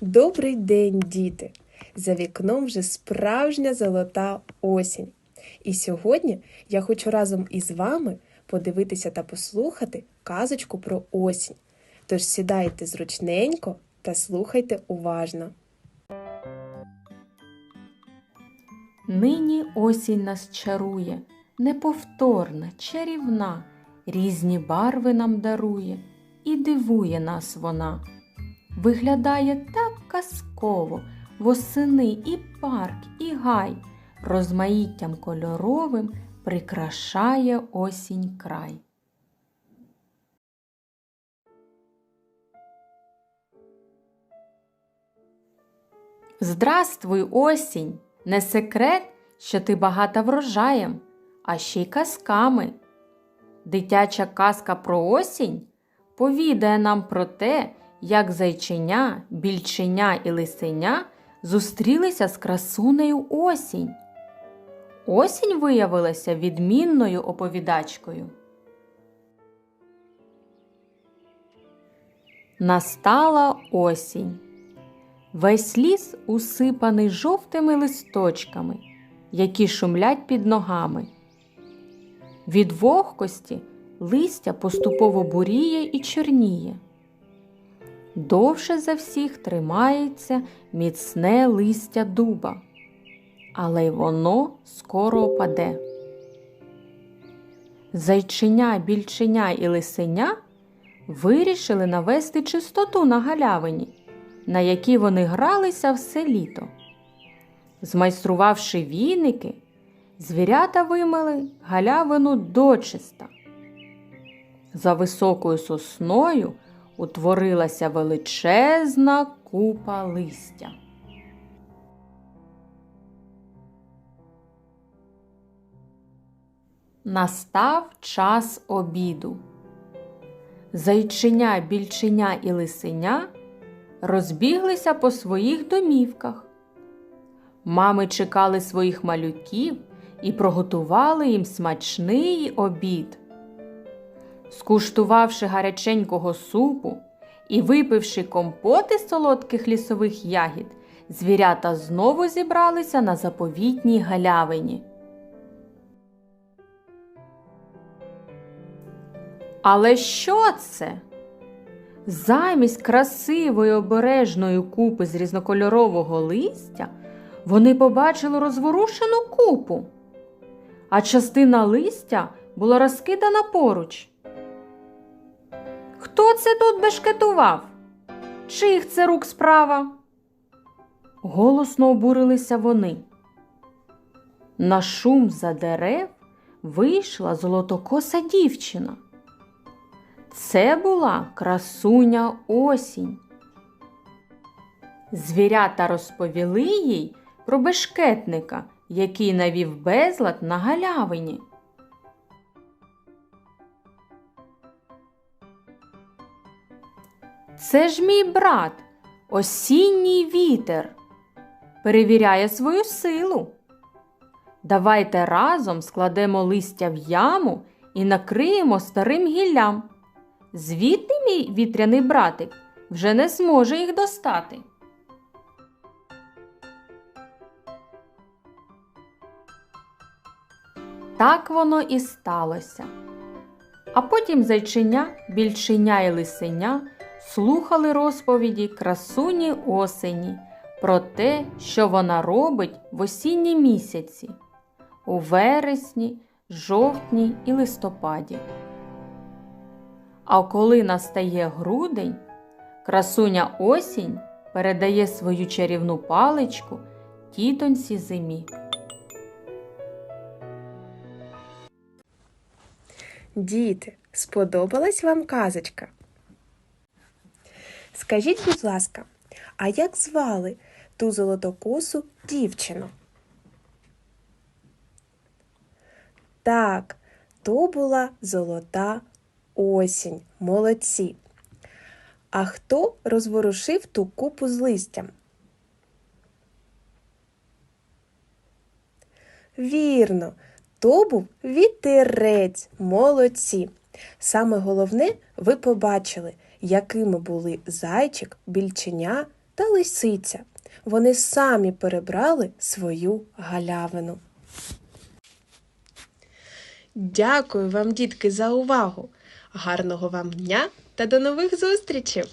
Добрий день, діти! За вікном вже справжня золота осінь. І сьогодні я хочу разом із вами подивитися та послухати казочку про осінь. Тож сідайте зручненько та слухайте уважно. Нині осінь нас чарує, неповторна, чарівна, різні барви нам дарує і дивує нас вона. Виглядає так казково, восени і парк, і гай, розмаїттям кольоровим прикрашає осінь край. Здравствуй, осінь! Не секрет, що ти багата врожаєм, а ще й казками. Дитяча казка про осінь повідає нам про те, як зайченя, більченя і лисеня зустрілися з красунею осінь. Осінь виявилася відмінною оповідачкою. Настала осінь. Весь ліс усипаний жовтими листочками, які шумлять під ногами. Від вогкості листя поступово буріє і чорніє. Довше за всіх тримається міцне листя дуба, але й воно скоро опаде. Зайчиня, більченя і лисеня вирішили навести чистоту на галявині на якій вони гралися все літо. Змайструвавши віники, звірята вимили галявину дочиста. За високою сосною утворилася величезна купа листя. Настав час обіду. Зайчиня, більченя і лисеня розбіглися по своїх домівках. Мами чекали своїх малюків і приготували їм смачний обід. Скуштувавши гаряченького супу і випивши компоти солодких лісових ягід, звірята знову зібралися на заповітній галявині. Але що це? Замість красивої обережної купи з різнокольорового листя вони побачили розворушену купу, а частина листя була розкидана поруч. Хто це тут бешкетував? Чих це рук справа? Голосно обурилися вони. На шум за дерев вийшла золотокоса дівчина. Це була красуня осінь. Звірята розповіли їй про бешкетника, який навів безлад на галявині. Це ж мій брат, осінній вітер, перевіряє свою силу. Давайте разом складемо листя в яму і накриємо старим гіллям. Звідти мій вітряний братик вже не зможе їх достати. Так воно і сталося. А потім зайчиня, більчиня і лисеня слухали розповіді красуні осені про те, що вона робить в осінні місяці, у вересні, жовтні і листопаді. А коли настає грудень, красуня осінь передає свою чарівну паличку тітоньці зимі. Діти, сподобалась вам казочка? Скажіть, будь ласка, а як звали ту золотокосу дівчину? Так, то була золота осінь. Молодці. А хто розворушив ту купу з листям? Вірно, то був вітерець. Молодці. Саме головне, ви побачили, якими були зайчик, більченя та лисиця. Вони самі перебрали свою галявину. Дякую вам, дітки, за увагу. Гарного вам дня та до нових зустрічей!